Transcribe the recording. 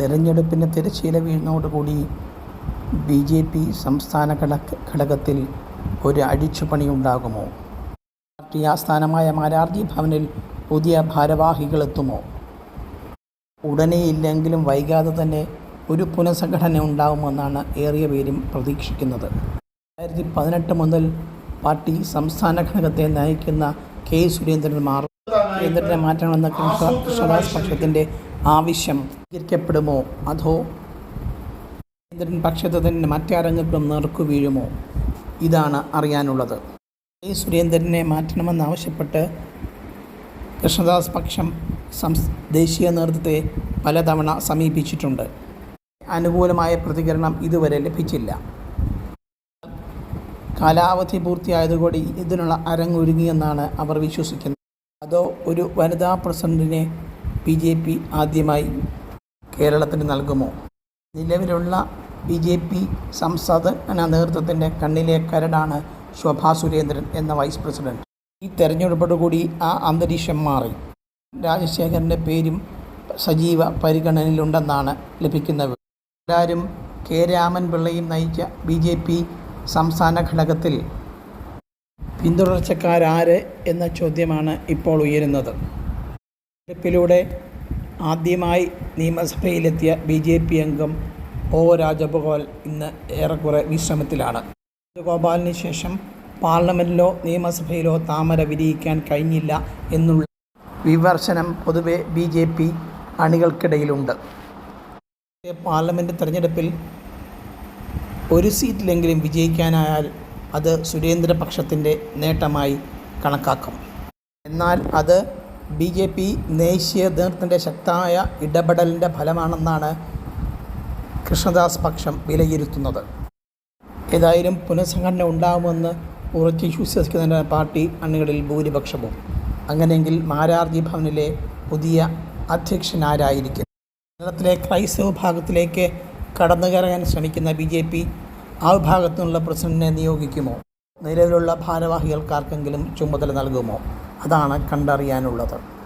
തെരഞ്ഞെടുപ്പിന് തിരശ്ശീല വീഴുന്നതോടുകൂടി B J P സംസ്ഥാന ഘടക ഘടകത്തിൽ ഒരു അഴിച്ചുപണിയുണ്ടാകുമോ? പാർട്ടി ആസ്ഥാനമായ മാരാർജി ഭവനിൽ പുതിയ ഭാരവാഹികളെത്തുമോ ഉടനെ ഇല്ലെങ്കിലും വൈകാതെ തന്നെ ഒരു പുനഃസംഘടന ഉണ്ടാകുമെന്നാണ് ഏറിയ പേരും പ്രതീക്ഷിക്കുന്നത്. രണ്ടായിരത്തി പതിനെട്ട് മുതൽ പാർട്ടി സംസ്ഥാന ഘടകത്തെ നയിക്കുന്ന കെ സുരേന്ദ്രൻ മാറും മാറ്റണമെന്ന കൃഷ്ണ കൃഷ്ണദാസ് പക്ഷത്തിന്റെ ആവശ്യം സ്വീകരിക്കപ്പെടുമോ? അതോ സുരേന്ദ്രൻ പക്ഷത്ത് തന്നെ മറ്റാരെങ്കിലും നേർക്കു വീഴുമോ? ഇതാണ് അറിയാനുള്ളത്. ഈ സുരേന്ദ്രനെ മാറ്റണമെന്നാവശ്യപ്പെട്ട് കൃഷ്ണദാസ് പക്ഷം ദേശീയ നേതൃത്വത്തെ പലതവണ സമീപിച്ചിട്ടുണ്ട്. അനുകൂലമായ പ്രതികരണം ഇതുവരെ ലഭിച്ചില്ല. കാലാവധി പൂർത്തിയായതുകൂടി ഇതിനുള്ള അരങ്ങൊരുങ്ങിയെന്നാണ് അവർ വിശ്വസിക്കുന്നത്. അതോ ഒരു വനിതാ പ്രസിഡന്റിനെ ബി ജെ പി ആദ്യമായി കേരളത്തിന് നൽകുമോ? നിലവിലുള്ള ബി ജെ പി സംസ്ഥാന നേതൃത്വത്തിന്റെ കണ്ണിലെ കരടാണ് ശോഭാ സുരേന്ദ്രൻ എന്ന വൈസ് പ്രസിഡന്റ്. ഈ തെരഞ്ഞെടുപ്പോടുകൂടി ആ അന്തരീക്ഷം മാറി. രാജശേഖരന്റെ പേരും സജീവ പരിഗണനയിലുണ്ടെന്നാണ് ലഭിക്കുന്നത്. എല്ലാവരും കെ രാമൻ പിള്ളയും നയിച്ച ബി ജെ പി സംസ്ഥാന ഘടകത്തിൽ പിന്തുടർച്ചക്കാരാര് എന്ന ചോദ്യമാണ് ഇപ്പോൾ ഉയരുന്നത്. തെരഞ്ഞെടുപ്പിലൂടെ ആദ്യമായി നിയമസഭയിലെത്തിയ ബി ജെ പി അംഗം ഒ രാജഗോപാൽ ഇന്ന് ഏറെക്കുറെ വിശ്രമത്തിലാണ്. രാജഗോപാലിന് ശേഷം പാർലമെന്റിലോ നിയമസഭയിലോ താമര വിരിയിക്കാൻ കഴിഞ്ഞില്ല എന്നുള്ള വിമർശനം പൊതുവെ ബി ജെ പി അണികൾക്കിടയിലുണ്ട്. പാർലമെന്റ് തെരഞ്ഞെടുപ്പിൽ ഒരു സീറ്റിലെങ്കിലും വിജയിക്കാനായാൽ അത് സുരേന്ദ്രപക്ഷത്തിന്റെ നേട്ടമായി കണക്കാക്കും. എന്നാൽ അത് ബി ജെ പി ദേശീയ നേതൃത്വത്തിന്റെ ശക്തമായ ഇടപെടലിന്റെ ഫലമാണെന്നാണ് കൃഷ്ണദാസ് പക്ഷം വിലയിരുത്തുന്നത്. ഏതായാലും പുനഃസംഘടന ഉണ്ടാകുമെന്ന് ഉറച്ചു വിശ്വസിക്കുന്ന പാർട്ടി അണികളിൽ ഭൂരിപക്ഷവും. അങ്ങനെയെങ്കിൽ മാരാർജി ഭവനിലെ പുതിയ അധ്യക്ഷനാരായിരിക്കും. കേരളത്തിലെ ക്രൈസ്തവ ഭാഗത്തിലേക്ക് കടന്നുകയറാൻ ശ്രമിക്കുന്ന ബി ജെ പി ആ വിഭാഗത്തു നിന്നുള്ള പ്രസിഡന്റിനെ നിയോഗിക്കുമോ? നിലവിലുള്ള ഭാരവാഹികൾക്കാർക്കെങ്കിലും ചുമതല നൽകുമോ? അതാണ് കണ്ടറിയാനുള്ളത്.